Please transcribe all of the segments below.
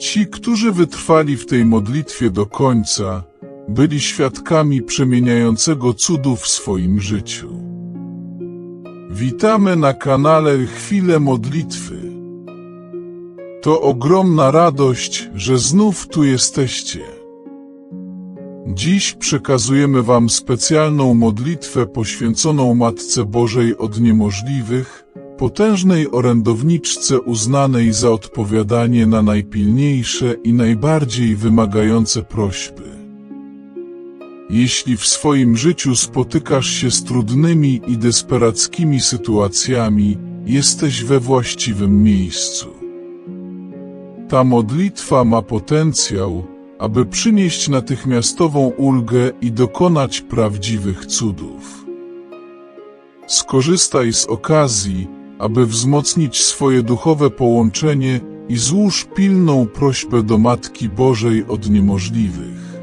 Ci, którzy wytrwali w tej modlitwie do końca, byli świadkami przemieniającego cudu w swoim życiu. Witamy na kanale Chwile Modlitwy. To ogromna radość, że znów tu jesteście. Dziś przekazujemy Wam specjalną modlitwę poświęconą Matce Bożej od niemożliwych, potężnej orędowniczce uznanej za odpowiadanie na najpilniejsze i najbardziej wymagające prośby. Jeśli w swoim życiu spotykasz się z trudnymi i desperackimi sytuacjami, jesteś we właściwym miejscu. Ta modlitwa ma potencjał, aby przynieść natychmiastową ulgę i dokonać prawdziwych cudów. Skorzystaj z okazji, aby wzmocnić swoje duchowe połączenie i złóż pilną prośbę do Matki Bożej od niemożliwych.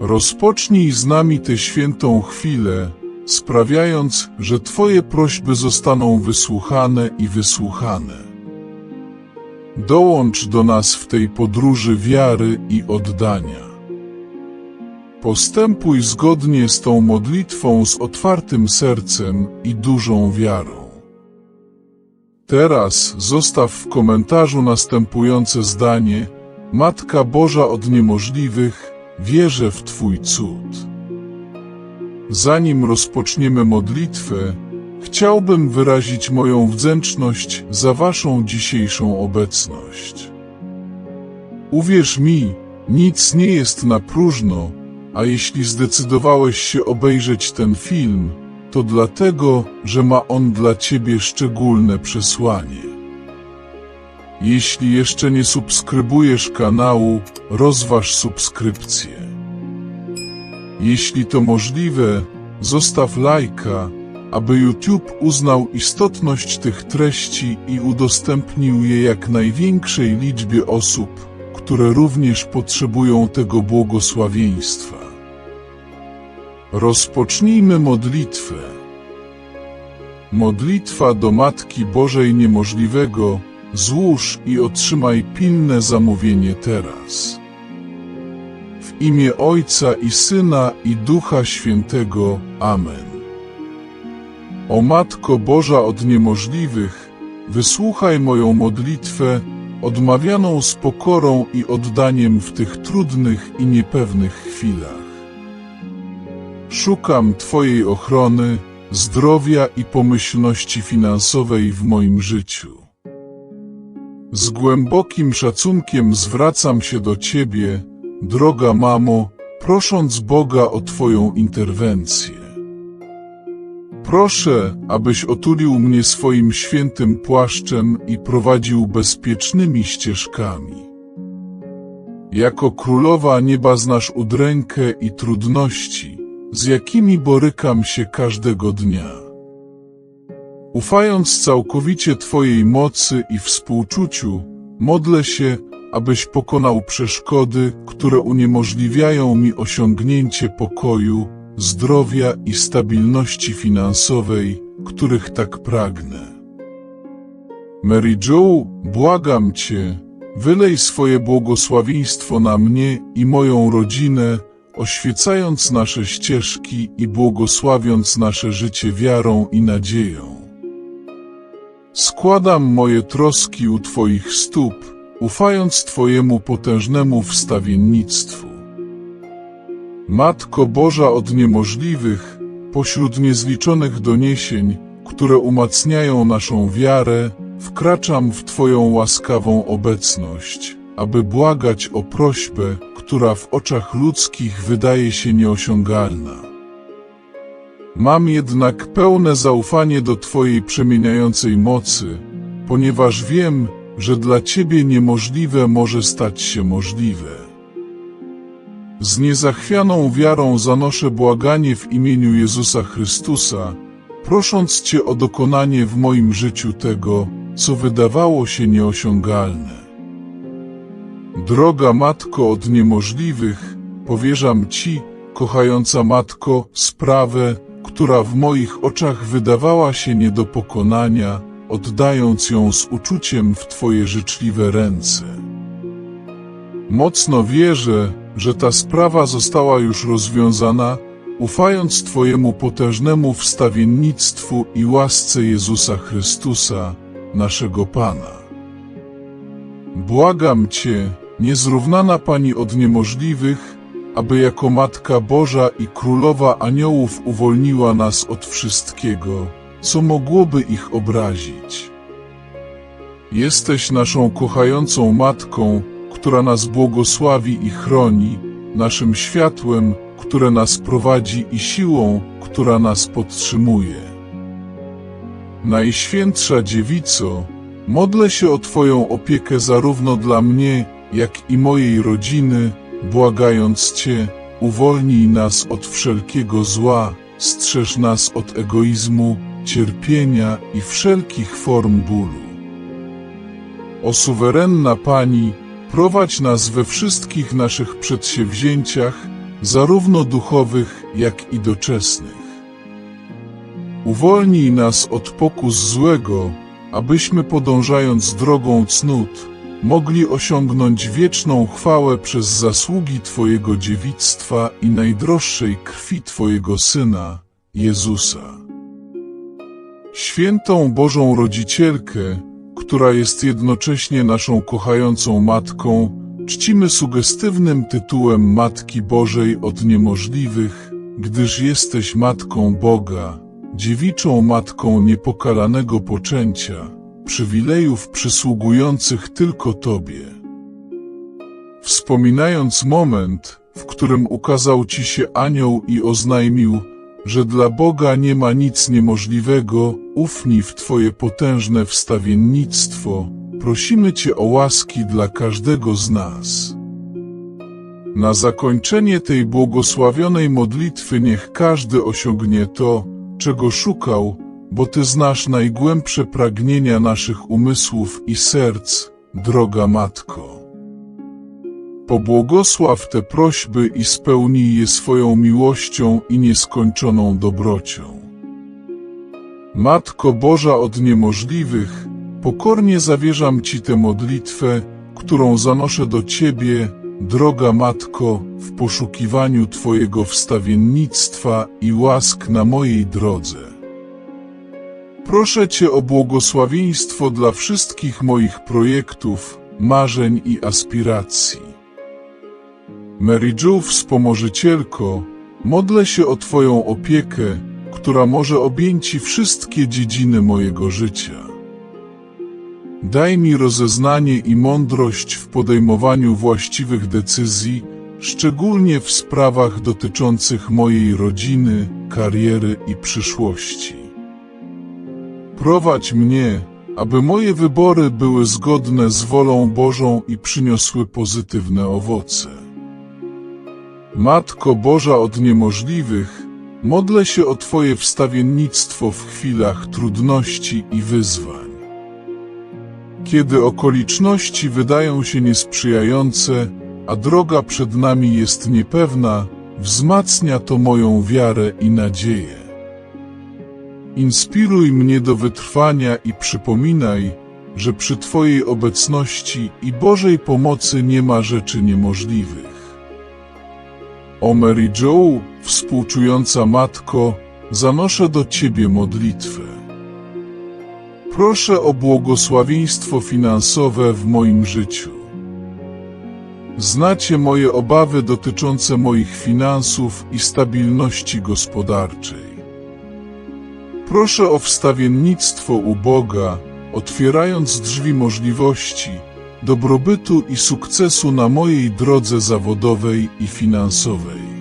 Rozpocznij z nami tę świętą chwilę, sprawiając, że Twoje prośby zostaną wysłuchane i wysłuchane. Dołącz do nas w tej podróży wiary i oddania. Postępuj zgodnie z tą modlitwą z otwartym sercem i dużą wiarą. Teraz zostaw w komentarzu następujące zdanie: Matka Boża od niemożliwych, wierzę w Twój cud. Zanim rozpoczniemy modlitwę, chciałbym wyrazić moją wdzięczność za Waszą dzisiejszą obecność. Uwierz mi, nic nie jest na próżno, a jeśli zdecydowałeś się obejrzeć ten film, to dlatego, że ma on dla Ciebie szczególne przesłanie. Jeśli jeszcze nie subskrybujesz kanału, rozważ subskrypcję. Jeśli to możliwe, zostaw lajka, aby YouTube uznał istotność tych treści i udostępnił je jak największej liczbie osób, które również potrzebują tego błogosławieństwa. Rozpocznijmy modlitwę. Modlitwa do Matki Bożej Niemożliwego, złóż i otrzymaj pilne zamówienie teraz. W imię Ojca i Syna i Ducha Świętego. Amen. O Matko Boża od niemożliwych, wysłuchaj moją modlitwę, odmawianą z pokorą i oddaniem w tych trudnych i niepewnych chwilach. Szukam Twojej ochrony, zdrowia i pomyślności finansowej w moim życiu. Z głębokim szacunkiem zwracam się do Ciebie, droga mamo, prosząc Boga o Twoją interwencję. Proszę, abyś otulił mnie swoim świętym płaszczem i prowadził bezpiecznymi ścieżkami. Jako królowa nieba znasz udrękę i trudności, z jakimi borykam się każdego dnia. Ufając całkowicie Twojej mocy i współczuciu, modlę się, abyś pokonał przeszkody, które uniemożliwiają mi osiągnięcie pokoju, zdrowia i stabilności finansowej, których tak pragnę. Mary Jo, błagam Cię, wylej swoje błogosławieństwo na mnie i moją rodzinę, oświecając nasze ścieżki i błogosławiąc nasze życie wiarą i nadzieją. Składam moje troski u Twoich stóp, ufając Twojemu potężnemu wstawiennictwu. Matko Boża od niemożliwych, pośród niezliczonych doniesień, które umacniają naszą wiarę, wkraczam w Twoją łaskawą obecność, aby błagać o prośbę, która w oczach ludzkich wydaje się nieosiągalna. Mam jednak pełne zaufanie do Twojej przemieniającej mocy, ponieważ wiem, że dla Ciebie niemożliwe może stać się możliwe. Z niezachwianą wiarą zanoszę błaganie w imieniu Jezusa Chrystusa, prosząc Cię o dokonanie w moim życiu tego, co wydawało się nieosiągalne. Droga Matko od niemożliwych, powierzam Ci, kochająca Matko, sprawę, która w moich oczach wydawała się nie do pokonania, oddając ją z uczuciem w Twoje życzliwe ręce. Mocno wierzę, że ta sprawa została już rozwiązana, ufając Twojemu potężnemu wstawiennictwu i łasce Jezusa Chrystusa, naszego Pana. Błagam Cię, niezrównana Pani od niemożliwych, aby jako Matka Boża i Królowa Aniołów uwolniła nas od wszystkiego, co mogłoby ich obrazić. Jesteś naszą kochającą Matką, która nas błogosławi i chroni, naszym światłem, które nas prowadzi i siłą, która nas podtrzymuje. Najświętsza Dziewico, modlę się o Twoją opiekę zarówno dla mnie, jak i mojej rodziny, błagając Cię, uwolnij nas od wszelkiego zła, strzeż nas od egoizmu, cierpienia i wszelkich form bólu. O suwerenna Pani, prowadź nas we wszystkich naszych przedsięwzięciach, zarówno duchowych, jak i doczesnych. Uwolnij nas od pokus złego, abyśmy podążając drogą cnót, mogli osiągnąć wieczną chwałę przez zasługi Twojego dziewictwa i najdroższej krwi Twojego Syna, Jezusa. Świętą Bożą Rodzicielkę, która jest jednocześnie naszą kochającą Matką, czcimy sugestywnym tytułem Matki Bożej od niemożliwych, gdyż jesteś Matką Boga, dziewiczą Matką niepokalanego poczęcia, przywilejów przysługujących tylko Tobie. Wspominając moment, w którym ukazał Ci się anioł i oznajmił, że dla Boga nie ma nic niemożliwego, ufnij w Twoje potężne wstawiennictwo, prosimy Cię o łaski dla każdego z nas. Na zakończenie tej błogosławionej modlitwy niech każdy osiągnie to, czego szukał, bo Ty znasz najgłębsze pragnienia naszych umysłów i serc, droga Matko. Pobłogosław te prośby i spełnij je swoją miłością i nieskończoną dobrocią. Matko Boża od niemożliwych, pokornie zawierzam Ci tę modlitwę, którą zanoszę do Ciebie, droga Matko, w poszukiwaniu Twojego wstawiennictwa i łask na mojej drodze. Proszę Cię o błogosławieństwo dla wszystkich moich projektów, marzeń i aspiracji. Mary Jo wspomożycielko, modlę się o Twoją opiekę, która może objęci wszystkie dziedziny mojego życia. Daj mi rozeznanie i mądrość w podejmowaniu właściwych decyzji, szczególnie w sprawach dotyczących mojej rodziny, kariery i przyszłości. Prowadź mnie, aby moje wybory były zgodne z wolą Bożą i przyniosły pozytywne owoce. Matko Boża od niemożliwych, modlę się o Twoje wstawiennictwo w chwilach trudności i wyzwań. Kiedy okoliczności wydają się niesprzyjające, a droga przed nami jest niepewna, wzmacnia to moją wiarę i nadzieję. Inspiruj mnie do wytrwania i przypominaj, że przy Twojej obecności i Bożej pomocy nie ma rzeczy niemożliwych. O Mary Jo, współczująca matko, zanoszę do Ciebie modlitwę. Proszę o błogosławieństwo finansowe w moim życiu. Znacie moje obawy dotyczące moich finansów i stabilności gospodarczej. Proszę o wstawiennictwo u Boga, otwierając drzwi możliwości, dobrobytu i sukcesu na mojej drodze zawodowej i finansowej.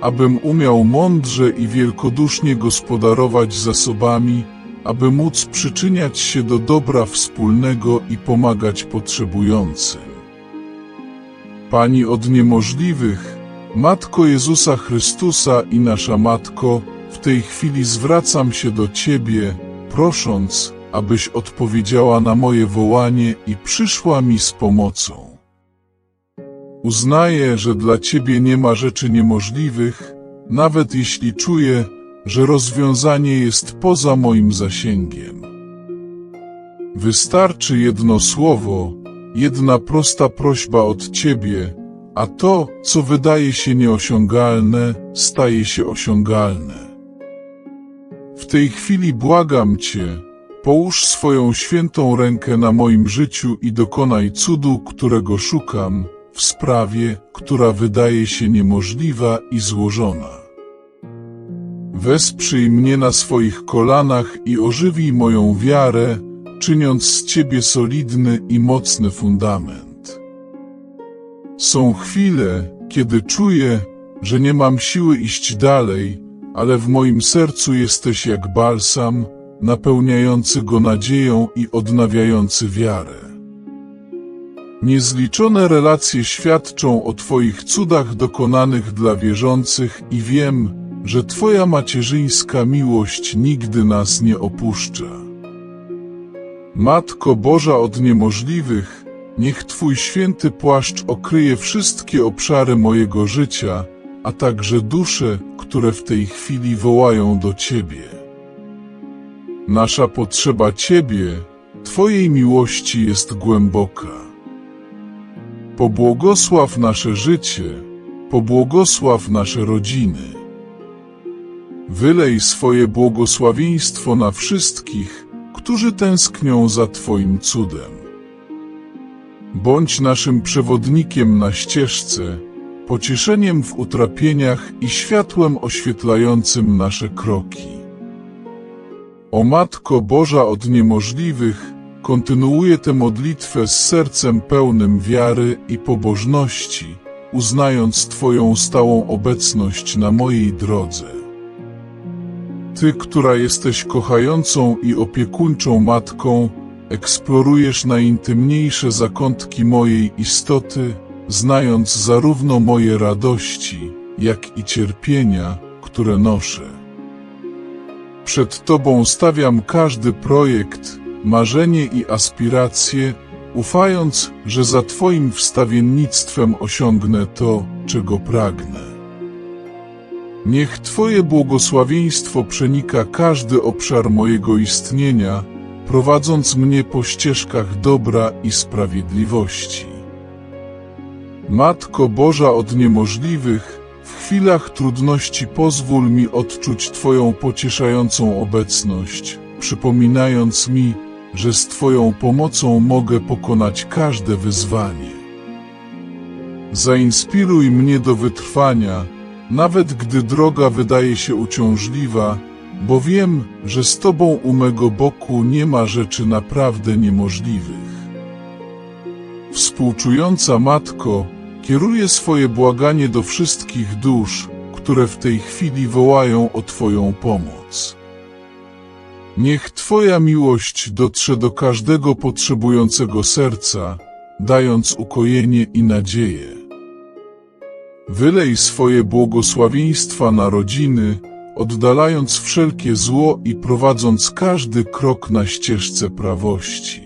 Abym umiał mądrze i wielkodusznie gospodarować zasobami, aby móc przyczyniać się do dobra wspólnego i pomagać potrzebującym. Pani od niemożliwych, Matko Jezusa Chrystusa i nasza Matko, tej chwili zwracam się do Ciebie, prosząc, abyś odpowiedziała na moje wołanie i przyszła mi z pomocą. Uznaję, że dla Ciebie nie ma rzeczy niemożliwych, nawet jeśli czuję, że rozwiązanie jest poza moim zasięgiem. Wystarczy jedno słowo, jedna prosta prośba od Ciebie, a to, co wydaje się nieosiągalne, staje się osiągalne. W tej chwili błagam Cię, połóż swoją świętą rękę na moim życiu i dokonaj cudu, którego szukam, w sprawie, która wydaje się niemożliwa i złożona. Wesprzyj mnie na swoich kolanach i ożywij moją wiarę, czyniąc z Ciebie solidny i mocny fundament. Są chwile, kiedy czuję, że nie mam siły iść dalej, ale w moim sercu jesteś jak balsam, napełniający go nadzieją i odnawiający wiarę. Niezliczone relacje świadczą o Twoich cudach dokonanych dla wierzących i wiem, że Twoja macierzyńska miłość nigdy nas nie opuszcza. Matko Boża od niemożliwych, niech Twój święty płaszcz okryje wszystkie obszary mojego życia, a także dusze, które w tej chwili wołają do Ciebie. Nasza potrzeba Ciebie, Twojej miłości jest głęboka. Pobłogosław nasze życie, pobłogosław nasze rodziny. Wylej swoje błogosławieństwo na wszystkich, którzy tęsknią za Twoim cudem. Bądź naszym przewodnikiem na ścieżce, pocieszeniem w utrapieniach i światłem oświetlającym nasze kroki. O Matko Boża od niemożliwych, kontynuuję tę modlitwę z sercem pełnym wiary i pobożności, uznając Twoją stałą obecność na mojej drodze. Ty, która jesteś kochającą i opiekuńczą matką, eksplorujesz najintymniejsze zakątki mojej istoty, znając zarówno moje radości, jak i cierpienia, które noszę. Przed Tobą stawiam każdy projekt, marzenie i aspiracje, ufając, że za Twoim wstawiennictwem osiągnę to, czego pragnę. Niech Twoje błogosławieństwo przenika każdy obszar mojego istnienia, prowadząc mnie po ścieżkach dobra i sprawiedliwości. Matko Boża od niemożliwych, w chwilach trudności pozwól mi odczuć Twoją pocieszającą obecność, przypominając mi, że z Twoją pomocą mogę pokonać każde wyzwanie. Zainspiruj mnie do wytrwania, nawet gdy droga wydaje się uciążliwa, bo wiem, że z Tobą u mego boku nie ma rzeczy naprawdę niemożliwych. Współczująca Matko, kieruję swoje błaganie do wszystkich dusz, które w tej chwili wołają o Twoją pomoc. Niech Twoja miłość dotrze do każdego potrzebującego serca, dając ukojenie i nadzieję. Wylej swoje błogosławieństwa na rodziny, oddalając wszelkie zło i prowadząc każdy krok na ścieżce prawości.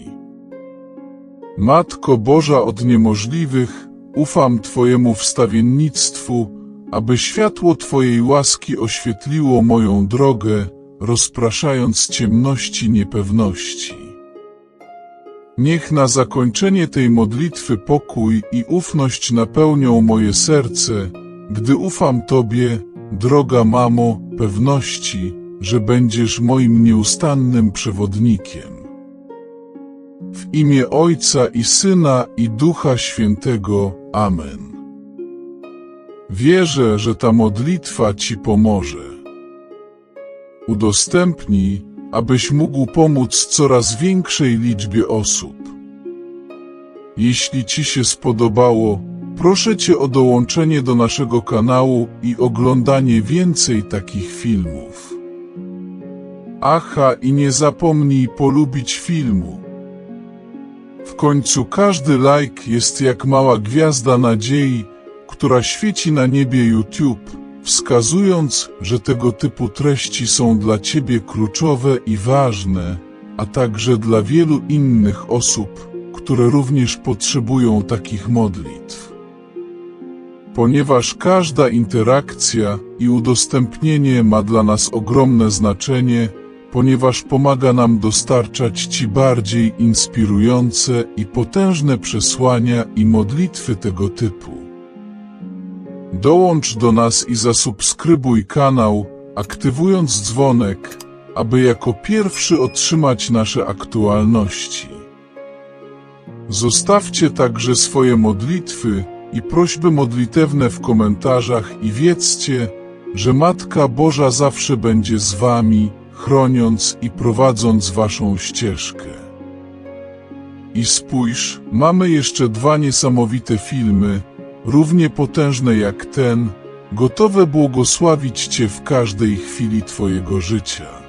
Matko Boża od niemożliwych, ufam Twojemu wstawiennictwu, aby światło Twojej łaski oświetliło moją drogę, rozpraszając ciemności niepewności. Niech na zakończenie tej modlitwy pokój i ufność napełnią moje serce, gdy ufam Tobie, droga mamo, pewności, że będziesz moim nieustannym przewodnikiem. W imię Ojca i Syna i Ducha Świętego. Amen. Wierzę, że ta modlitwa Ci pomoże. Udostępnij, abyś mógł pomóc coraz większej liczbie osób. Jeśli Ci się spodobało, proszę Cię o dołączenie do naszego kanału i oglądanie więcej takich filmów. Aha i nie zapomnij polubić filmu. W końcu każdy like jest jak mała gwiazda nadziei, która świeci na niebie YouTube, wskazując, że tego typu treści są dla Ciebie kluczowe i ważne, a także dla wielu innych osób, które również potrzebują takich modlitw. Ponieważ każda interakcja i udostępnienie ma dla nas ogromne znaczenie, ponieważ pomaga nam dostarczać Ci bardziej inspirujące i potężne przesłania i modlitwy tego typu. Dołącz do nas i zasubskrybuj kanał, aktywując dzwonek, aby jako pierwszy otrzymać nasze aktualności. Zostawcie także swoje modlitwy i prośby modlitewne w komentarzach i wiedzcie, że Matka Boża zawsze będzie z Wami, chroniąc i prowadząc Waszą ścieżkę. I spójrz, mamy jeszcze dwa niesamowite filmy, równie potężne jak ten, gotowe błogosławić Cię w każdej chwili Twojego życia.